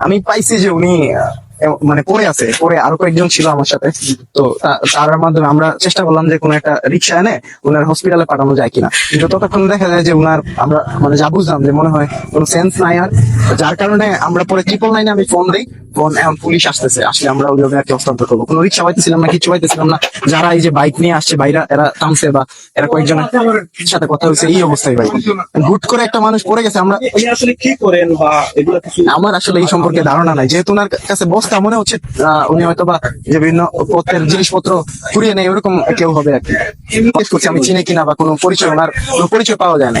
আমি পাইছি যে উনি আহ, এ- মানে পড়ে আছে পরে আরও কয়েকজন ছিল আমার সাথে। তো তার মাধ্যমে আমরা চেষ্টা করলাম যে কোনো একটা রিক্সা এনে উনার হসপিটালে পাঠানো যায় কিনা। কিন্তু ততক্ষণ দেখা যায় যে উনার আমরা মানে যা বুঝলাম যে মনে হয় কোনো সেন্স নাই আর। যার কারণে আমরা পরে ট্রিপল নাইনে আমি ফোন দিই ফোন এখন পুলিশ আসতেছে। আসলে আমরা আর হস্তান্তর করব। কোনো রিক্সা পাইতেছিলাম না কিছু পাইতেছিলাম না। যারা এই যে বাইক নিয়ে আসছে বাইরা এরা থামছে বা এরা কয়েকজনের সাথে কথা হয়েছে এই অবস্থায় ভাই। হুট করে একটা মানুষ পড়ে গেছে আমরা আসলে কি করেন বা এগুলো আমার আসলে এই সম্পর্কে ধারণা নাই। যেহেতু ওনার কাছে বস্তা মনে হচ্ছে উনি হয়তো বা যে বিভিন্ন পথের জিনিসপত্র কুড়িয়ে নেই ওরকম কেউ হবে আর কি। আমি চিনি কিনা বা কোনো পরিচয়, ওনার পরিচয় পাওয়া যায় না।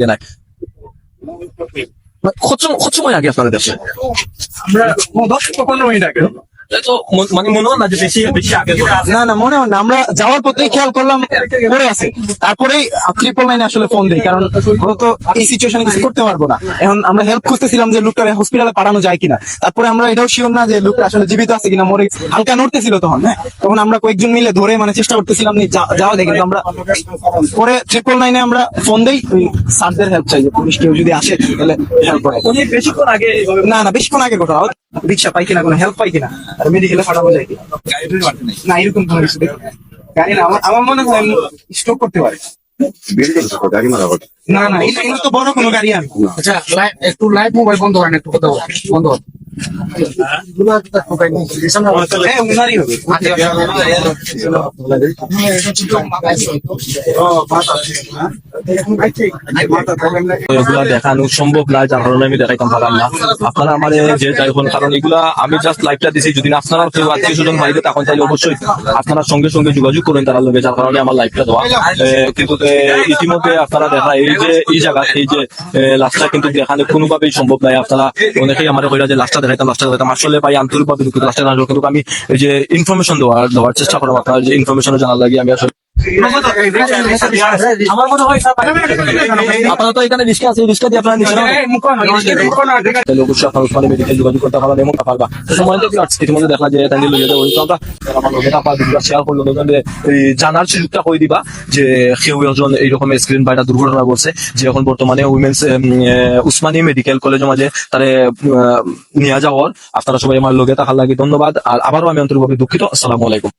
আগে নাই মানে কত কত সময় আগে আপনারা দেশে আমরা দশ পনেরো মিনিট আগে তো ম- মানে মনে হয় না যে বেশি বেশি আগে না না মনে হয় না। আমরা যাওয়ার পথেই খেয়াল করলাম পড়ে আছে। তারপরেই ট্রিপল লাইনে আসলে ফোন দিই কারণ ওরা তো এই সিচুয়েশনে কিছু করতে পারব না। এখন আমরা হেল্প খুঁজতেছিলাম যে লোকটা হসপিটালে পাঠানো যায় কিনা। তারপরে আমরা এটাও শিওর না যে লোকটা আসলে জীবিত আছে কিনা মরে হালকা নড়তেছিল তখন হ্যাঁ? তখন আমরা কয়েকজন মিলে ধরে মানে চেষ্টা করতেছিলাম যাওয়া যায় কিন্তু আমরা পরে ট্রিপল নাইনে আমরা ফোন দেই স্যারদের হেল্প চাই যে পুলিশ কেউ যদি আসে তাহলে হেল্প করে বেশিক্ষণ আগে না না বেশিক্ষণ আগের কথা রিক্সা পাই কিনা কোনো হেল্প পাই কিনা? না এরকম কোনো কিছু দেখি না। গাড়ি না আমার আমার মনে হয় স্ট্রোক করতে পারে। গাড়ি মারা হবে না না এটা তো বড় কোনো গাড়ি আমি আচ্ছা লাইভ একটু লাইভ মোবাইল বন্ধ করেন একটু কথা বন্ধ বন্ধ দেখানো সম্ভব না, যার কারণে আমি দেখাইতাম পারলাম না। আপনারা আমার যে কারণ এগুলা আমি জাস্ট লাইভটা দিছি, যদি আপনারা কেউ আত্মীয় স্বজন বাইরে তখন অবশ্যই আপনারা সঙ্গে সঙ্গে যোগাযোগ করেন তারা লোকে যার কারণে আমার লাইভটা দেওয়া। কিন্তু ইতিমধ্যে আপনারা দেখা, এই যে, এই জায়গা, এই যে লাস্টটা কিন্তু দেখানো কোনোভাবেই সম্ভব নাই। আপনারা অনেকেই আমার কইরা যে লাস্টটা দেখাইতাম লাস্টটা দেখাইতাম আসলে ভাই কিন্তু আমি যে ইনফরমেশন দেওয়ার দেওয়ার চেষ্টা করলাম আপনার যে ইনফরমেশন জানার লাগে আমি আসলে আপাতত এখানে রিস্কা আছে রিস্কা দিয়ে আপনারা মেডিকেল যোগাযোগ করতে পারবেন এবং পারবা। সময় ইতিমধ্যে দেখা যায় তাই জানার সুযোগটা কই দিবা? যে কেউ একজন এইরকম স্ক্রিন বাইটা দুর্ঘটনা করছে যে এখন বর্তমানে উইমেন্স উসমানী মেডিকেল কলেজের মাঝে তারে নিয়ে যাওয়ার। আপনারা সবাই আমার লোকে থাকার লাগে ধন্যবাদ। আর আবারও আমি আন্তরিকভাবে দুঃখিত। আসসালামু আলাইকুম।